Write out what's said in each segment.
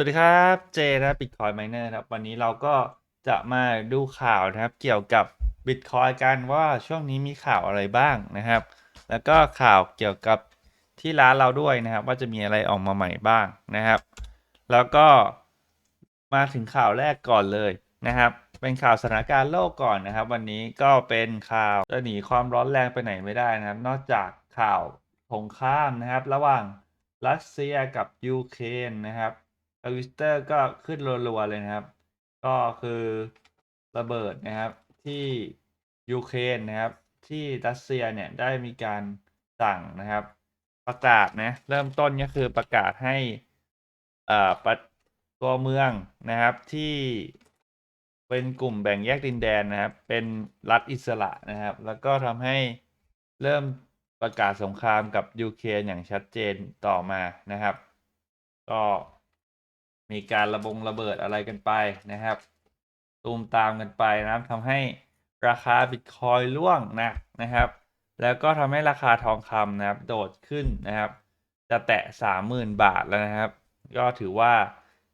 วัสดีครับเจนะ Bitcoin Miner นะครับ วันนี้เราก็จะมาดูข่าวนะครับ เกี่ยวกับ Bitcoin กันว่าช่วงนี้มีข่าวอะไรบ้างนะครับ แล้วก็ข่าวเกี่ยวกับที่ร้านเราด้วยนะครับ ว่าจะมีอะไรออกมาใหม่บ้างนะครับ แล้วก็มาถึงข่าวแรกก่อนเลยนะครับ เป็นข่าวสถานการณ์โลกก่อนนะครับ วันนี้ก็เป็นข่าวจะหนีความร้อนแรงไปไหนไม่ได้นะครับ นอกจากข่าวสงครามนะครับ ระหว่างรัสเซียกับยูเครนนะครับ ทวิสเตอร์ก็ขึ้นรัวๆเลยนะครับ ก็คือระเบิดนะครับที่ยูเครนนะครับ ที่รัสเซียเนี่ยได้มีการสั่งนะครับ ประกาศนะเริ่มต้นก็คือประกาศให้อ่าปตัวเมืองนะครับที่เป็นกลุ่มแบ่งแยกดินแดนนะครับ เป็นรัฐอิสระนะครับ แล้วก็ทำให้เริ่มประกาศสงครามกับยูเครนอย่างชัดเจนต่อมานะครับ ก็ มีการระบงระเบิดอะไรกันไปนะครับ ตูมตามกันไปนะครับทำให้ราคาบิตคอยร่วงหนักนะครับ แล้วก็ทำให้ราคาทองคำนะครับ โดดขึ้นนะครับ จะแตะ 30,000 บาทแล้วนะครับ ก็ถือว่า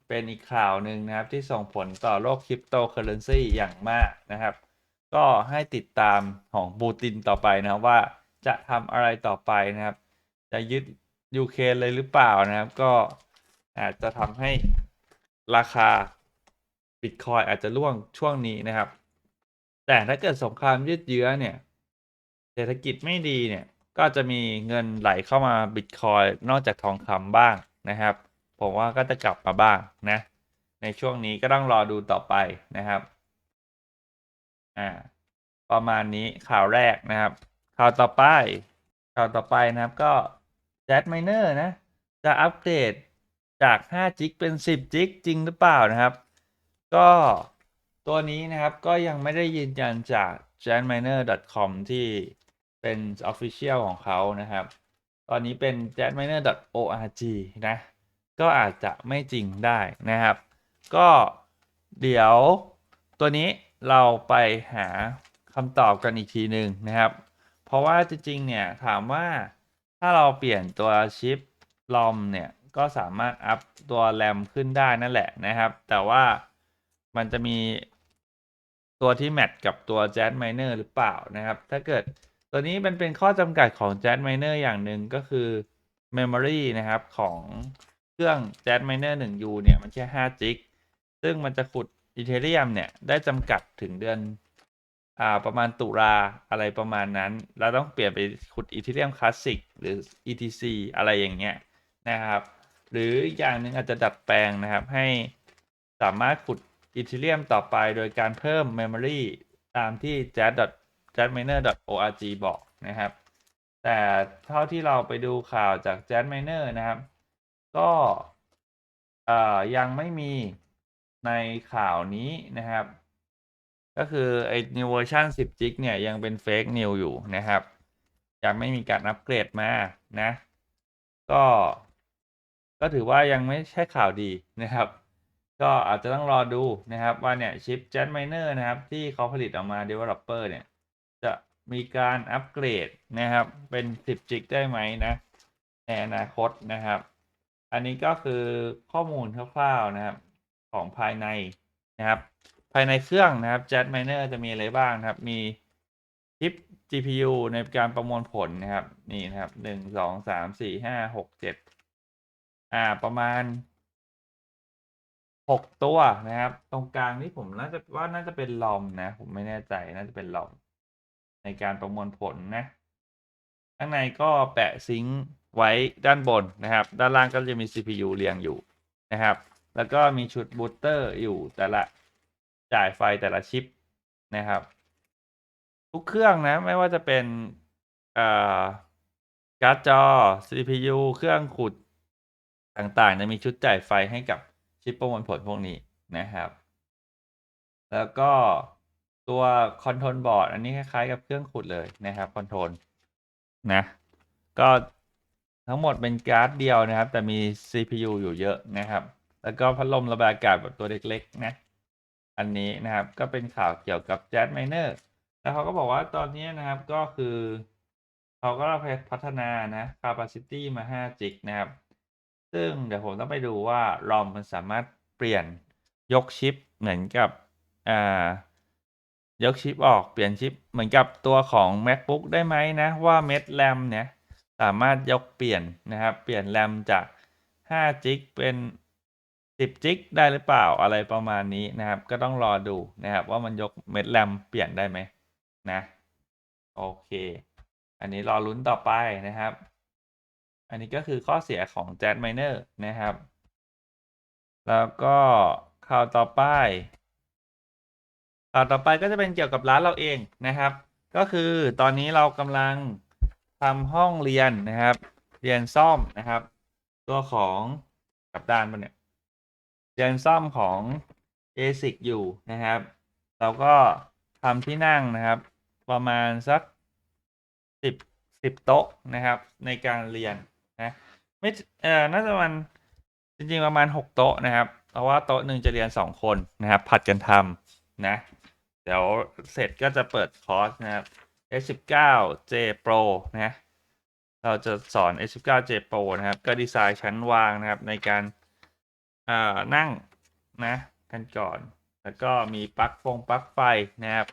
เป็นอีกข่าวหนึ่งนะครับที่ส่งผลต่อโลกคริปโตเคอเรนซีอย่างมากนะครับ ก็ให้ติดตามของปูตินต่อไปนะว่าจะทำอะไรต่อไปนะครับ จะยึดยูเครนเลยหรือเปล่านะครับ ก็อาจจะทำให้ ราคาบิตคอยอาจจะร่วงช่วงนี้นะครับ แต่ถ้าเกิดสงครามยืดเยื้อเนี่ย เศรษฐกิจไม่ดีเนี่ย ก็จะมีเงินไหลเข้ามาบิตคอยนอกจากทองคำบ้างนะครับ ผมว่าก็จะกลับมาบ้างนะ ในช่วงนี้ก็ต้องรอดูต่อไปนะครับ อ่า ประมาณนี้ข่าวแรกนะครับ ข่าวต่อไป ข่าวต่อไปนะครับก็ j a z Miner นะ จะอัปเดต จาก5จิกเป็น 10จิกจริงหรือเปล่านะครับ ก็ตัวนี้นะครับก็ยังไม่ได้ยืนยันจาก j a z Miner com ที่เป็น Official ของเขานะครับ ตอนนี้เป็น j a z Miner org นะ ก็อาจจะไม่จริงได้นะครับ ก็เดี๋ยวตัวนี้เราไปหาคำตอบกันอีกทีหนึ่งนะครับ เพราะว่าจริงๆเนี่ยถามว่าถ้าเราเปลี่ยนตัวชิปลอมเนี่ย ก็สามารถอัพตัวแรมขึ้นได้นั่นแหละนะครับ แต่ว่ามันจะมีตัวที่แมทกับตัว Jazz Miner หรือเปล่านะครับ ถ้าเกิดตัวนี้มันเป็นข้อจำกัดของ Jazz Miner อย่างหนึ่งก็คือ Memory นะครับของเครื่อง Jazz Miner 1U เนี่ยมันแค่5 g ิกซึ่งมันจะขุด Ethereum เนี่ยได้จำกัดถึงเดือนอ่าประมาณตุลาอะไรประมาณนั้น เราต้องเปลี่ยนไปขุด Ethereum Classic หรือ ETC อะไรอย่างเงี้ยนะครับ หรืออย่างหนึ่งอาจจะดัดแปลงนะครับ ให้สามารถขุด Ethereum ต่อไปโดยการเพิ่ม Memory ตามที่ jazz jazzminer org บอกนะครับ แต่เท่าที่เราไปดูข่าวจาก jazzminer นะครับ ก็ยังไม่มีในข่าวนี้นะครับ ก็คือไอ้ new version 10 g ิกเนี่ยยังเป็น fake new อยู่นะครับ ยังไม่มีการอัปเกรดมานะ ก็ ก็ถือว่ายังไม่ใช่ข่าวดีนะครับ ก็อาจจะต้องรอดูนะครับว่าเนี่ยชิปแจ็ตไมเนอร์นะครับ ที่เขาผลิตออกมา Developer เนี่ย จะมีการอัปเกรดนะครับ เป็น 10 จิกได้ไหมนะในอนาคตนะครับ อันนี้ก็คือข้อมูลคร่าวๆนะครับ ของภายในนะครับ ภายในเครื่องนะครับแจ็ตไมเนอร์จะมีอะไรบ้างครับ มีชิป GPU ในการประมวลผลนะครับ นี่นะครับหนึ่งสองสามสี่ห้าหกเจ็ด อ่าประมาณหกตัวนะครับ ตรงกลางนี่ผมน่าจะว่าน่าจะเป็นลอมนะ ผมไม่แน่ใจน่าจะเป็นลอม ในการประมวลผลนะ ข้างในก็แปะซิงค์ไว้ด้านบนนะครับ ด้านล่างก็จะมี CPU เรียงอยู่นะครับ แล้วก็มีชุดบูตเตอร์อยู่แต่ละจ่ายไฟแต่ละชิปนะครับ ทุกเครื่องนะ ไม่ว่าจะเป็นการ์ดจอ CPU เครื่องขุด ต่างๆจะมีชุดจ่ายไฟให้กับชิปประมวลผลพวกนี้นะครับ แล้วก็ตัวคอนโทรลบอร์ดอันนี้คล้ายๆกับเครื่องขุดเลยนะครับคอนโทรลนะ ก็ทั้งหมดเป็นการ์ดเดียวนะครับ แต่มี CPU อยู่เยอะนะครับ แล้วก็พัดลมระบายอากาศแบบตัวเล็กๆนะ อันนี้นะครับก็เป็นข่าวเกี่ยวกับ Jazz Miner แล้วเขาก็บอกว่าตอนนี้นะครับก็คือ เขาก็พัฒนานะ capacity มา5 g ิกนะครับ ซึ่งเดี๋ยวผมต้องไปดูว่า ROM มันสามารถเปลี่ยนยกชิปเหมือนกับอ่ายกชิปออกเปลี่ยนชิปเหมือนกับตัวของ MacBook ได้ไหมนะว่าเม็ดแรมเนี่ยสามารถยกเปลี่ยนนะครับ เปลี่ยนแรมจาก5จิกเป็น10จิกได้หรือเปล่าอะไรประมาณนี้นะครับ ก็ต้องรอดูนะครับ ว่ามันยกเม็ดแรมเปลี่ยนได้ไหมนะ โอเค อันนี้รอลุ้นต่อไปนะครับ อันนี้ก็คือข้อเสียของ Jet Miner นะครับ แล้วก็ข่าวต่อไปข่าวต่อไปก็จะเป็นเกี่ยวกับร้านเราเองนะครับ ก็คือตอนนี้เรากำลังทำห้องเรียนนะครับ เรียนซ่อมนะครับ ตัวของกับด้านมันเนี่ยเรียนซ่อมของ ASIC อยู่นะครับ เราก็ทำที่นั่งนะครับ ประมาณสักสิบสิบโต๊ะนะครับ ในการเรียน นะไม่เอ่อน่าจะมันจริงๆประมาณหกโต๊ะนะครับ เพราะว่าโต๊ะหนึ่งจะเรียนสองคนนะครับ ผัดกันทำนะ เดี๋ยวเสร็จก็จะเปิดคอร์สนะครับ S19J Pro นะเราจะสอน S19J Pro นะครับ ก็ดีไซน์ชั้นวางนะครับในการอ่านั่งนะกันก่อน แล้วก็มีปลั๊กฟงปลั๊กไฟนะครับ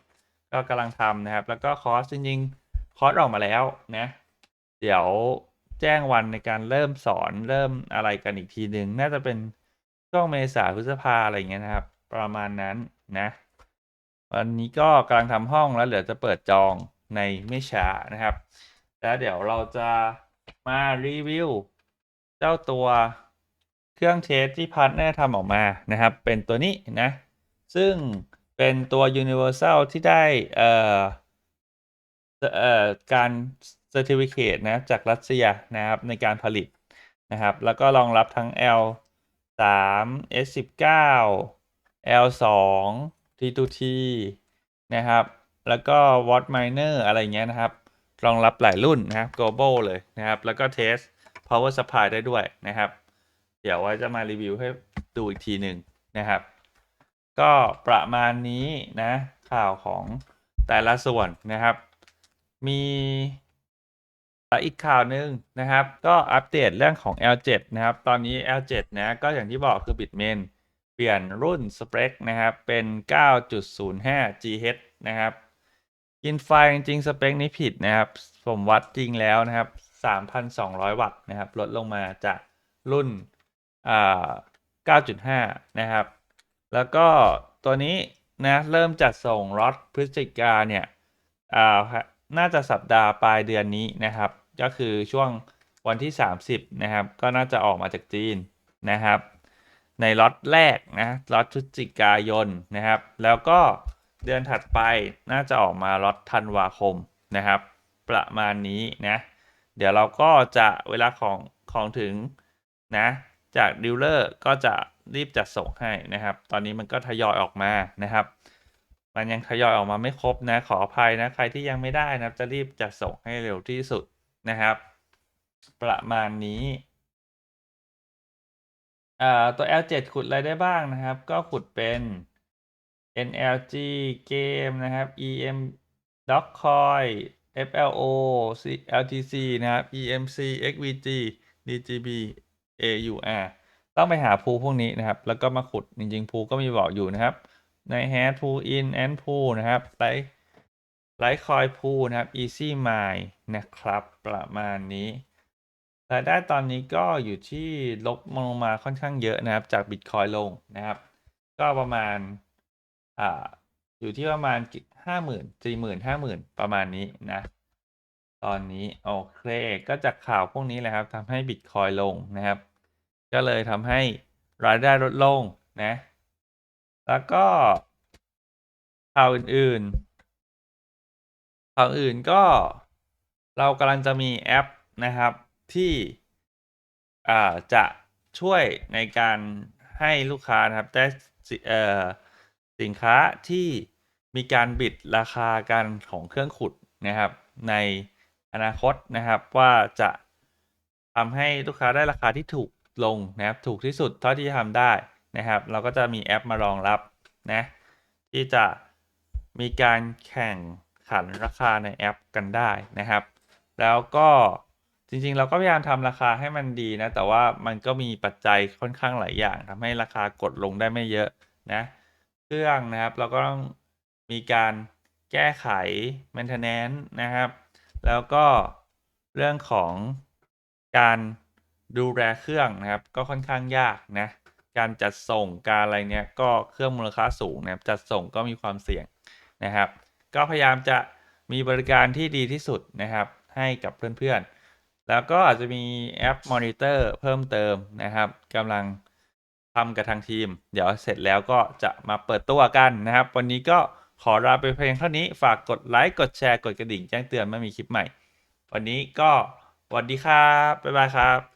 ก็กำลังทำนะครับ แล้วก็คอร์สจริงๆคอร์สออกมาแล้วนะ เดี๋ยว แจ้งวันในการเริ่มสอนเริ่มอะไรกันอีกทีหนึ่งน่าจะเป็นช่วงเมษาพฤษภาอะไรเงี้ยนะครับ ประมาณนั้นนะวันนี้ก็กำลังทำห้องแล้วเหลือจะเปิดจองในไม่ช้านะครับ แล้วเดี๋ยวเราจะมารีวิวเจ้าตัวเครื่องเทสที่พาร์ทเนอร์ทำออกมานะครับ เป็นตัวนี้นะ ซึ่งเป็นตัว Universal ที่ได้เอ่อเอ่อการ Certificate นะจากรัสเซียนะครับในการผลิตนะครับ แล้วก็รองรับทั้ง L 3 S 19 L 2 T2T นะครับ แล้วก็ Watt Miner อะไรเงี้ยนะครับ รองรับหลายรุ่นนะครับ global เลยนะครับ แล้วก็เทส power supply ได้ด้วยนะครับ เดี๋ยวไว้จะมารีวิวให้ดูอีกทีหนึ่งนะครับ ก็ประมาณนี้นะข่าวของแต่ละส่วนนะครับ มี อีกข่าวหนึ่งนะครับ ก็อัปเดตเรื่องของ L7 นะครับ ตอนนี้ L7 นะก็อย่างที่บอกคือ Bitmain เปลี่ยนรุ่นสเปคนะครับ เป็น 9.05 GHz นะครับกินไฟจริงๆสเปคนี้ผิดนะครับ ผมวัดจริงแล้วนะครับ 3,200 วัตต์นะครับ ลดลงมาจากรุ่นอ่า9.5 นะครับ แล้วก็ตัวนี้นะเริ่มจัดส่งรถพฤศจิกาเนี่ยอ่าน่าจะสัปดาห์ปลายเดือนนี้นะครับ ก็คือช่วงวันที่ 30 นะครับ ก็น่าจะออกมาจากจีนนะครับ ในล็อตแรกนะล็อตพฤศจิกายนนะครับ แล้วก็เดือนถัดไปน่าจะออกมาล็อตธันวาคมนะครับ ประมาณนี้นะเดี๋ยวเราก็จะเวลาของของถึงนะจากดีลเลอร์ก็จะรีบจัดส่งให้นะครับ ตอนนี้มันก็ทยอยออกมานะครับ มันยังทยอยออกมาไม่ครบนะขออภัยนะใครที่ยังไม่ได้นะจะรีบจัดส่งให้เร็วที่สุด นะครับ ประมาณนี้ตัว L7 ขุดอะไรได้บ้างนะครับ ก็ขุดเป็น NLG เกมนะครับ EM Dogecoin FLO LTC นะครับ EMC XVG DGB AUR ต้องไปหาพูพวกนี้นะครับ แล้วก็มาขุดจริงๆพูก็มีบอกอยู่นะครับ ใน Hash Pool In and Pool นะครับไลท์ ไลท์คอยพูนะครับ Easy Mine นะครับ ประมาณนี้รายได้ตอนนี้ก็อยู่ที่ลบลงมาค่อนข้างเยอะนะครับ จาก Bitcoin ลงนะครับ ก็ประมาณอ่าอยู่ที่ประมาณห้าหมื่นสี่หมื่นห้าหมื่นประมาณนี้นะ ตอนนี้โอเคก็จากข่าวพวกนี้แหละครับทำให้ Bitcoin ลงนะครับ ก็เลยทำให้รายได้ลดลงนะ แล้วก็ข่าวอื่นๆ ข่าอื่นก็เรากำลังจะมีแอปนะครับที่อ่าจะช่วยในการให้ลูกค้านะครับได้สิเอ่อสินค้าที่มีการบิดราคากันของเครื่องขุดนะครับ ในอนาคตนะครับว่าจะทำให้ลูกค้าได้ราคาที่ถูกลงนะครับ ถูกที่สุดเท่าที่จะทำได้นะครับ เราก็จะมีแอปมารองรับนะที่จะมีการแข่ง ขันราคาในแอปกันได้นะครับ แล้วก็จริงๆ เราก็พยายามทำราคาให้มันดีนะ แต่ว่ามันก็มีปัจจัยค่อนข้างหลายอย่างทำให้ราคากดลงได้ไม่เยอะนะเครื่องนะครับเราก็ต้องมีการแก้ไข maintenance นะครับ แล้วก็เรื่องของการดูแลเครื่องนะครับ ก็ค่อนข้างยากนะการจัดส่งการอะไรเนี้ยก็เครื่องมูลค่าสูงนะครับจัดส่งก็มีความเสี่ยงนะครับ ก็พยายามจะมีบริการที่ดีที่สุดนะครับ ให้กับเพื่อนๆ แล้วก็อาจจะมีแอปมอนิเตอร์เพิ่มเติมนะครับกำลังทำกับทางทีม เดี๋ยวเสร็จแล้วก็จะมาเปิดตัวกันนะครับ วันนี้ก็ขอลาไปเพียงเท่านี้ฝากกดไลค์กดแชร์กดกระดิ่งแจ้งเตือนเมื่อมีคลิปใหม่ วันนี้ก็สวัสดีครับ บ๊ายบายครับ